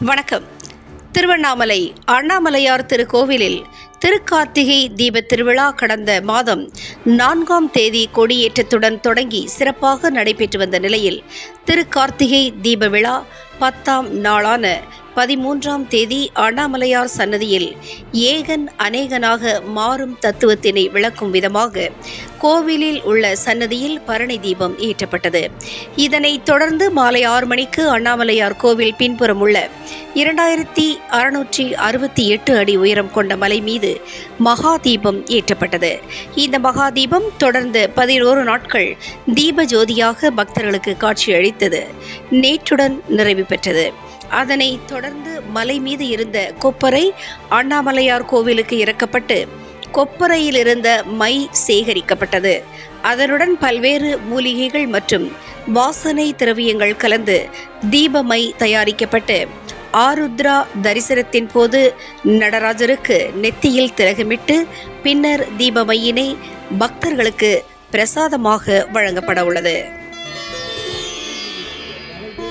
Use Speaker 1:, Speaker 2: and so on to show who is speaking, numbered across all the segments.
Speaker 1: வணக்கம். திருவண்ணாமலை அண்ணாமலையார் திருக்கோவிலில் திருக்கார்த்திகை தீப திருவிழா கடந்த மாதம் நான்காம் தேதி கொடியேற்றத்துடன் தொடங்கி சிறப்பாக நடைபெற்று வந்த நிலையில் திருக்கார்த்திகை தீப விழா பத்தாம் நாளான பதிமூன்றாம் தேதி அண்ணாமலையார் சன்னதியில் ஏகன் அநேகனாக மாறும் தத்துவத்தினை விளக்கும் விதமாக கோவிலில் உள்ள சன்னதியில் பரணி தீபம் ஏற்றப்பட்டது. இதனைத் தொடர்ந்து மாலை ஆறு மணிக்கு அண்ணாமலையார் கோவில் பின்புறம் உள்ள இரண்டாயிரத்தி அறுநூற்றி அறுபத்தி எட்டு அடி உயரம் கொண்ட மலை மீது மகா தீபம் ஏற்றப்பட்டது. இந்த மகா தீபம் தொடர்ந்து பதினோரு நாட்கள் தீப ஜோதியாக பக்தர்களுக்கு காட்சியளித்தது. நேற்றுடன் நிறைவு பெற்றது அதனை தொடர்ந்து மலை மீது இருந்த கொப்பரை அண்ணாமலையார் கோவிலுக்கு இறக்கப்பட்டு கொப்பரையில் இருந்த மை சேகரிக்கப்பட்டது. அதனுடன் பல்வேறு மூலிகைகள் மற்றும் வாசனை திரவியங்கள் கலந்து தீபமை தயாரிக்கப்பட்டு ஆருத்ரா தரிசனத்தின் போது நடராஜருக்கு நெத்தியில் திலகமிட்டு பின்னர் தீபமையினை பக்தர்களுக்கு பிரசாதமாக வழங்கப்பட உள்ளது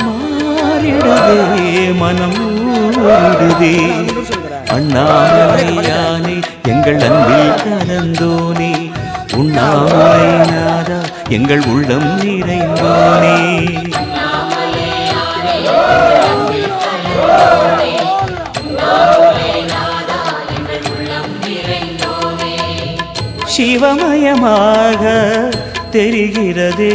Speaker 2: மாறிடுதே மனம் ஊடுதே அண்ணாமலையானே எங்கள் அன்பில் கலந்தோனே. உண்ணாமலை நாதா எங்கள் உள்ளம் நிறைந்தோனே. சிவமயமாக தெரிகிறதே.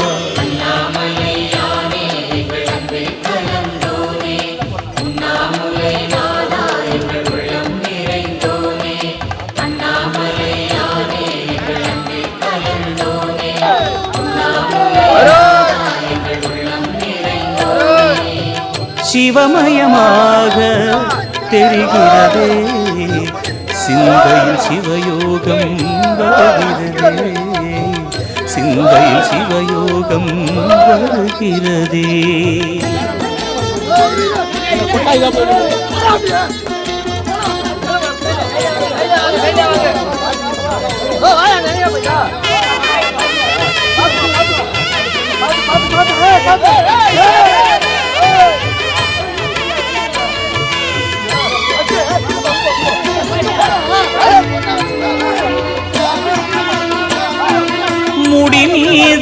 Speaker 2: சிவமயமாக தெரிகிறதே சிந்தையில் சிவயோகம் வருகிறதே சிந்தையில் சிவயோகம் வருகிறதே முடி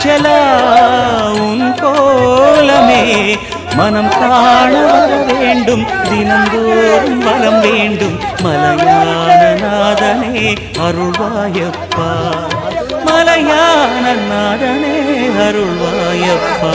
Speaker 2: அருணாச்சலா உன் கோலமே மனம் காண வர வேண்டும். தினந்தோறும் வரம் வேண்டும். மலையான நாதனே அருள்வாயப்பா. மலையான நாதனே அருள்வாயப்பா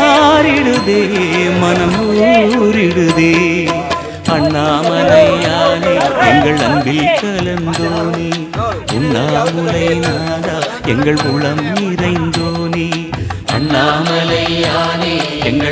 Speaker 2: மாறிடுதே மனம் ஊரிடுதே அண்ணாமலையானே எங்கள் அன்பில் கலந்தோனே. உண்ணாமுலை நாதா எங்கள் உளம் நிறைந்தோனே. அண்ணாமலையானே எங்கள்